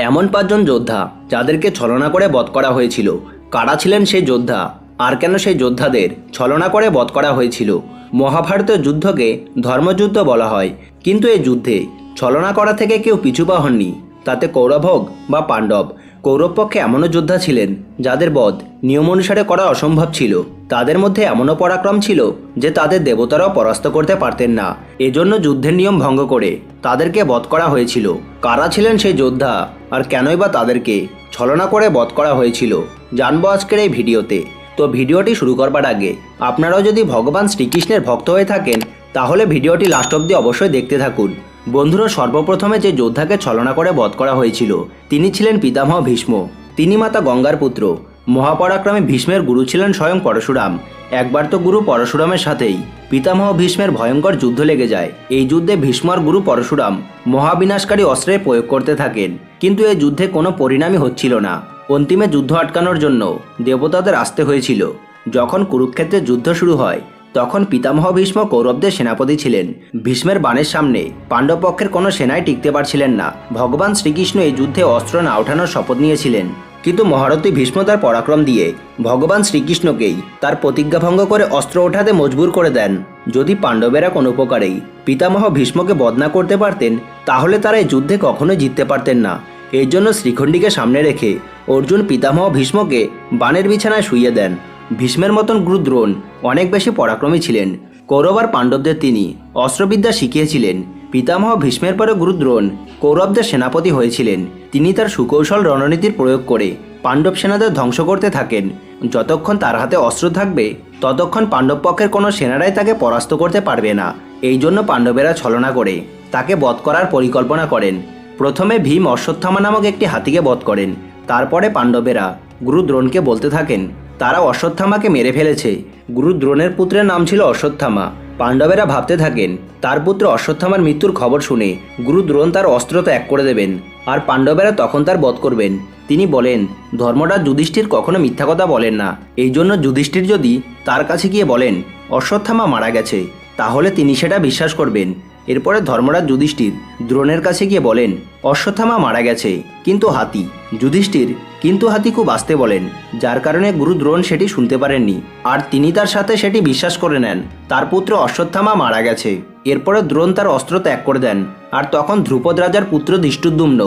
এমন পাঁচজন যোদ্ধা যাদেরকে ছলনা করে বধ করা হয়েছিল। কারা ছিলেন সেই যোদ্ধা? আর কেন সেই যোদ্ধাদের ছলনা করে বধ করা হয়েছিল? মহাভারতীয় যুদ্ধকে ধর্মযুদ্ধ বলা হয়। কিন্তু এই যুদ্ধে ছলনা করা থেকে কেউ পিছু পা হননি। তাতে কৌরভোগ বা পাণ্ডব কৌরব পক্ষে এমনও যোদ্ধা ছিলেন যাদের বধ নিয়ম অনুসারে করা অসম্ভব ছিল। তাদের মধ্যে এমনও পরাক্রম ছিল যে তাদের দেবতারাও পরাস্ত করতে পারতেন না। এজন্য যুদ্ধের নিয়ম ভঙ্গ করে তাদেরকে বধ করা হয়েছিল। কারা ছিলেন সেই যোদ্ধা আর কেনই বা তাদেরকে ছলনা করে বধ করা হয়েছিল, জানব আজকের এই ভিডিওতে। তো ভিডিওটি শুরু করবার আগে আপনারাও যদি ভগবান শ্রীকৃষ্ণের ভক্ত হয়ে থাকেন, তাহলে ভিডিওটি লাস্ট অব্দি অবশ্যই দেখতে থাকুন। বন্ধুরা, সর্বপ্রথমে যে যোদ্ধাকে ছলনা করে বধ করা হয়েছিল, তিনি ছিলেন পিতামহ ভীষ্ম। তিনি মাতা গঙ্গার পুত্র। মহাপরাক্রমে ভীষ্মের গুরু ছিলেন স্বয়ং পরশুরাম। একবার তো গুরু পরশুরামের সাথেই পিতামহ ভীষ্মের ভয়ঙ্কর যুদ্ধ লেগে যায়। এই যুদ্ধে ভীষ্মর গুরু পরশুরাম মহাবিনাশকারী অস্ত্রের প্রয়োগ করতে থাকেন। কিন্তু এই যুদ্ধে কোনো পরিণামই হচ্ছিল না। অন্তিমে যুদ্ধ আটকানোর জন্য দেবতাদের আসতে হয়েছিল। যখন কুরুক্ষেত্রে যুদ্ধ শুরু হয় তখন পিতামহ ভীষ্ম কৌরবদের সেনাপতি ছিলেন। ভীষ্মের বাণের সামনে পাণ্ডবপক্ষের কোনো সেনাই টিকতে পারছিলেন না। ভগবান শ্রীকৃষ্ণ এই যুদ্ধে অস্ত্র না ওঠানোর শপথ নিয়েছিলেন। কিন্তু মহারথী ভীষ্ম তার পরাক্রম দিয়ে ভগবান শ্রীকৃষ্ণকেই তার প্রতিজ্ঞাভঙ্গ করে অস্ত্র ওঠাতে মজবুর করে দেন। যদি পাণ্ডবেরা কোনো উপকারেই পিতামহ ভীষ্মকে বদনা করতে পারতেন, তাহলে তারা এই যুদ্ধে কখনোই জিততে পারতেন না। এর জন্য শ্রীখণ্ডীকে সামনে রেখে অর্জুন পিতামহ ভীষ্মকে বানের বিছানায় শুইয়ে দেন। ভীষ্মের মতন গুরুদ্রোণ অনেক বেশি পরাক্রমী ছিলেন। কৌরব আর পাণ্ডবদের তিনি অস্ত্রবিদ্যা শিখিয়েছিলেন। পিতামহ ভীষ্মের পরে গুরুদ্রোণ কৌরবদের সেনাপতি হয়েছিলেন। তিনি তার সুকৌশল রণনীতির প্রয়োগ করে পাণ্ডব সেনাদের ধ্বংস করতে থাকেন। যতক্ষণ তার হাতে অস্ত্র থাকবে, ততক্ষণ পাণ্ডব পক্ষের কোনো সেনারাই তাকে পরাস্ত করতে পারবে না। এই জন্য পাণ্ডবেরা ছলনা করে, তাকে বধ করার পরিকল্পনা করেন। প্রথমে ভীম অশ্বত্থামা নামক একটি হাতিকে বধ করেন। তারপরে পাণ্ডবেরা গুরু দ্রোণকে বলতে থাকেন তারা অশ্বত্থামাকে মেরে ফেলেছে। গুরু দ্রোণের পুত্রের নাম ছিল অশ্বত্থামা। পাণ্ডবেরা ভাবতে থাকেন, তার পুত্র অশ্বত্থামার মৃত্যুর খবর শুনে গুরু দ্রোণ তার অস্ত্র ত্যাগ করে দেবেন, আর পাণ্ডবেরা তখন তার বধ করবেন। তিনি বলেন, ধর্মটা যুধিষ্ঠির কখনো মিথ্যা কথা বলেন না। এই জন্য যুধিষ্ঠির যদি তার কাছে গিয়ে বলেন, অশ্বত্থামা মারা গেছে, তাহলে তিনি সেটা বিশ্বাস করবেন। এরপরে ধর্মরাজ যুধিষ্ঠির দ্রোণের কাছে গিয়ে বলেন, অশ্বত্থামা মারা গেছে, কিন্তু হাতি। যুধিষ্ঠির, কিন্তু হাতি খুব আসতে বলেন, যার কারণে গুরু দ্রোণ সেটি শুনতে পারেননি, আর তিনি তার সাথে সেটি বিশ্বাস করে নেন। তার পুত্র অশ্বত্থামা মারা গেছে। এরপরে দ্রোণ তার অস্ত্র ত্যাগ করে দেন, আর তখন ধ্রুপদ রাজার পুত্র দৃষ্টুদ্যুম্ন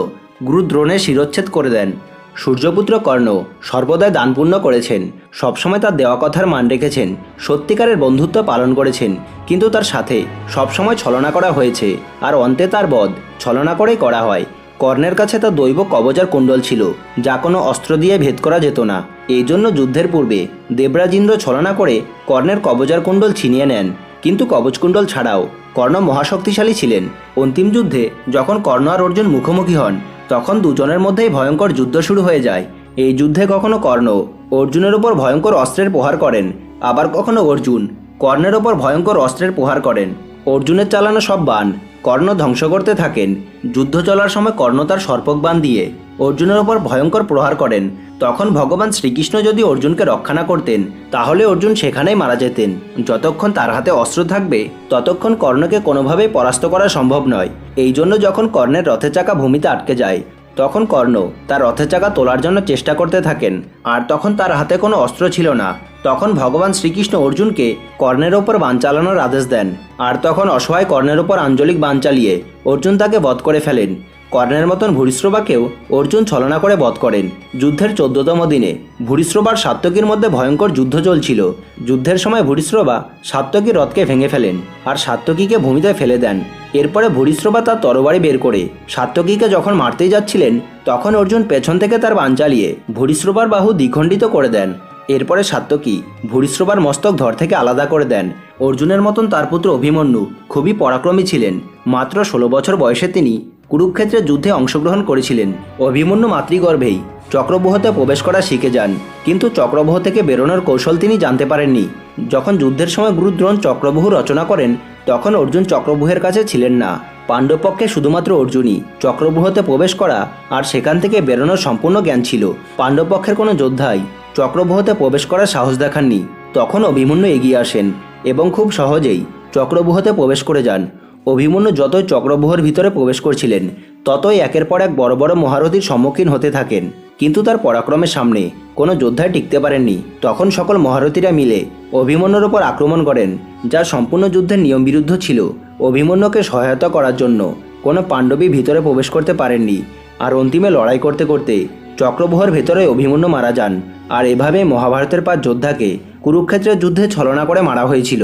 গুরু দ্রোণের শিরোচ্ছেদ করে দেন। সূর্যপুত্র কর্ণ সর্বদাই দানপূর্ণ করেছেন। সবসময় তার দেওয়া কথার মান রেখেছেন। সত্যিকারের বন্ধুত্ব পালন করেছেন। কিন্তু তার সাথে সবসময় ছলনা করা হয়েছে। আর অন্তে তার বধ ছলনা করেই করা হয়। কর্ণের কাছে তার দৈব কবচার কুণ্ডল ছিল, যা কোনো অস্ত্র দিয়ে ভেদ করা যেত না। এই জন্য যুদ্ধের পূর্বে দেবরাজিন্দ্র ছলনা করে কর্ণের কবচার কুণ্ডল ছিনিয়ে নেন। কিন্তু কবচকুণ্ডল ছাড়াও কর্ণ মহাশক্তিশালী ছিলেন। অন্তিম যুদ্ধে যখন কর্ণ আর অর্জুন মুখোমুখি হন তখন দুজনের মধ্যেই ভয়ঙ্কর যুদ্ধ শুরু হয়ে যায়। এই যুদ্ধে কখনো কর্ণ, অর্জুনের ওপর ভয়ঙ্কর অস্ত্রের প্রহার করেন। আবার কখনো অর্জুন, কর্ণের ওপর ভয়ঙ্কর অস্ত্রের প্রহার করেন। অর্জুনের চালানো সব বান কর্ণ ধ্বংস করতে থাকেন। যুদ্ধ চলার সময় কর্ণ তার সর্পক বান দিয়ে অর্জুনের ওপর ভয়ঙ্কর প্রহার করেন। তখন ভগবান শ্রীকৃষ্ণ যদি অর্জুনকে রক্ষা না করতেন, তাহলে অর্জুন সেখানেই মারা যেতেন। যতক্ষণ তার হাতে অস্ত্র থাকবে, ততক্ষণ কর্ণকে কোনোভাবেই পরাস্ত করা সম্ভব নয়। এই জন্য যখন কর্ণের রথের চাকা ভূমিতে আটকে যায় তখন কর্ণ তার রথের চাকা তোলার জন্য চেষ্টা করতে থাকেন, আর তখন তার হাতে কোনো অস্ত্র ছিল না। তখন ভগবান শ্রীকৃষ্ণ অর্জুনকে কর্ণের ওপর বান চালানোর আদেশ দেন, আর তখন অসহায় কর্ণের ওপর আঞ্চলিক বান চালিয়ে অর্জুন তাকে বধ করে ফেলেন। কর্ণের মতন ভূরিশ্রবাকেও অর্জুন ছলনা করে বধ করেন। যুদ্ধের চোদ্দতম দিনে ভূরিশ্রবার সাত্তকীর মধ্যে ভয়ঙ্কর যুদ্ধ চলছিল। যুদ্ধের সময় ভূরিশ্রবা সাত্তকীর রথকে ভেঙে ফেলেন আর সাত্তকীকে ভূমিতে ফেলে দেন। এরপরে ভূরিশ্রবা তার তরবারি বের করে সাত্তকীকে যখন মারতেই যাচ্ছিলেন, তখন অর্জুন পেছন থেকে তার বান চালিয়ে ভূরিশ্রবার বাহু দ্বিখণ্ডিত করে দেন। এরপরে সাত্তকী ভূরিশ্রবার মস্তক ধর থেকে আলাদা করে দেন। অর্জুনের মতন তার পুত্র অভিমন্যু খুবই পরাক্রমী ছিলেন। মাত্র ষোলো বছর বয়সে তিনি কুরুক্ষেত্রের যুদ্ধে অংশগ্রহণ করেছিলেন। অভিমন্যু মাতৃগর্ভেই। চক্রব্যূহতে প্রবেশ করা শিখে যান। কিন্তু চক্রব্যূহ থেকে বেরোনোর কৌশল তিনি জানতে পারেননি। যখন যুদ্ধের সময় গুরুদ্রোণ চক্রব্যূহ রচনা করেন, তখন অর্জুন চক্রব্যূহের কাছে ছিলেন না। পাণ্ডবপক্ষে শুধুমাত্র অর্জুনই চক্রব্যূহতে প্রবেশ করা আর সেখান থেকে বেরোনোর সম্পূর্ণ জ্ঞান ছিল। পাণ্ডবপক্ষের কোনো যোদ্ধাই চক্রব্যূহতে প্রবেশ করার সাহস দেখাননি। তখন অভিমন্যু এগিয়ে আসেন এবং খুব সহজেই চক্রব্যূহতে প্রবেশ করে যান। অভিমন্যু যতই চক্রব্যূহের ভিতরে প্রবেশ করছিলেন, ততই একের পর এক বড় বড় মহারথীর সম্মুখীন হতে থাকেন। কিন্তু তার পরাক্রমের সামনে কোনো যোদ্ধায় টিকতে পারেননি। তখন সকল মহারথীরা মিলে অভিমন্যুর ওপর আক্রমণ করেন যা সম্পূর্ণ যুদ্ধের নিয়ম বিরুদ্ধ ছিল। অভিমন্যুকে সহায়তা করার জন্য কোনো পাণ্ডবী ভিতরে প্রবেশ করতে পারেননি। আর অন্তিমে লড়াই করতে করতে চক্রবহর ভেতরে অভিমন্যু মারা যান। আর এভাবে মহাভারতের পাঁচ যোদ্ধাকে কুরুক্ষেত্রের যুদ্ধে ছলনা করে মারা হয়েছিল।